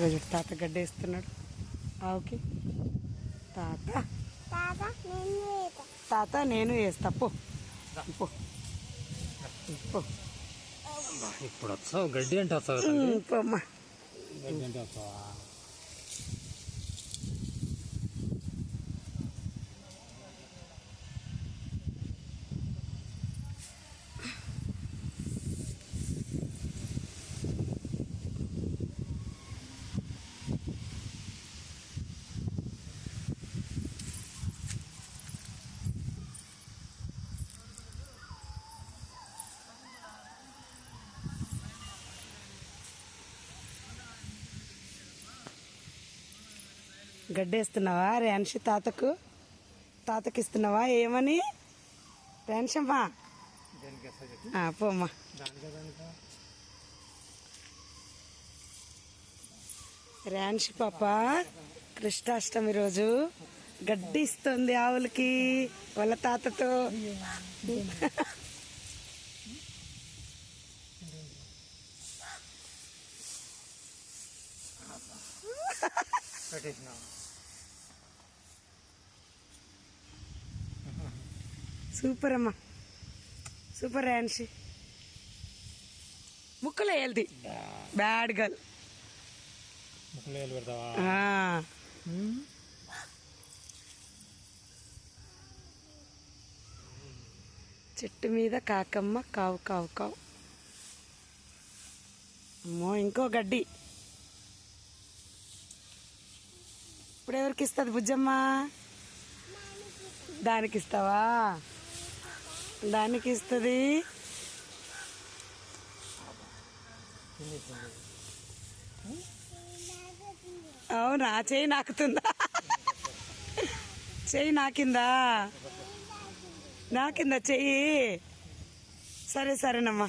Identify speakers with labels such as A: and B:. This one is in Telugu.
A: రోజు తాత గడ్డేస్తున్నాడు. ఆవుకి. తాత.
B: తాత నేను వేత
A: తాత నేను వేస్తా. పో.
C: ఇప్పుడు వస్తావు గడ్డి అంటే వస్తావు గడ్డి అంటే వస్తావా?
A: గడ్డేస్తున్నావా? రేన్షి తాతకు తాతకి. ఇస్తున్నావా ఏమని? రేన్షమ్మా పోమ్మా. రేన్షి పాప కృష్ణాష్టమి రోజు గడ్డి ఇస్తుంది ఆవులకి వాళ్ళ తాతతో.
C: పెట్టేసినావు?
A: సూపర్ అమ్మా. సూపర్ రేన్షి ముక్కలో వెళ్ది బ్యాడ్ గర్ల్.
C: ముక్కలు వేలు పెడతావా?
A: చెట్టు మీద కాకమ్మ కావు కావు కావు. అమ్మో ఇంకో గడ్డి. ఇప్పుడు ఎవరికి ఇస్తుంది బుజ్జమ్మ? దానికి ఇస్తావా దానికి ఇస్తుంది అవునా? చేయి నాకుతుందా? చెయ్యి నాకిందా? నాకిందా చెయ్యి? సరే సరేనమ్మా.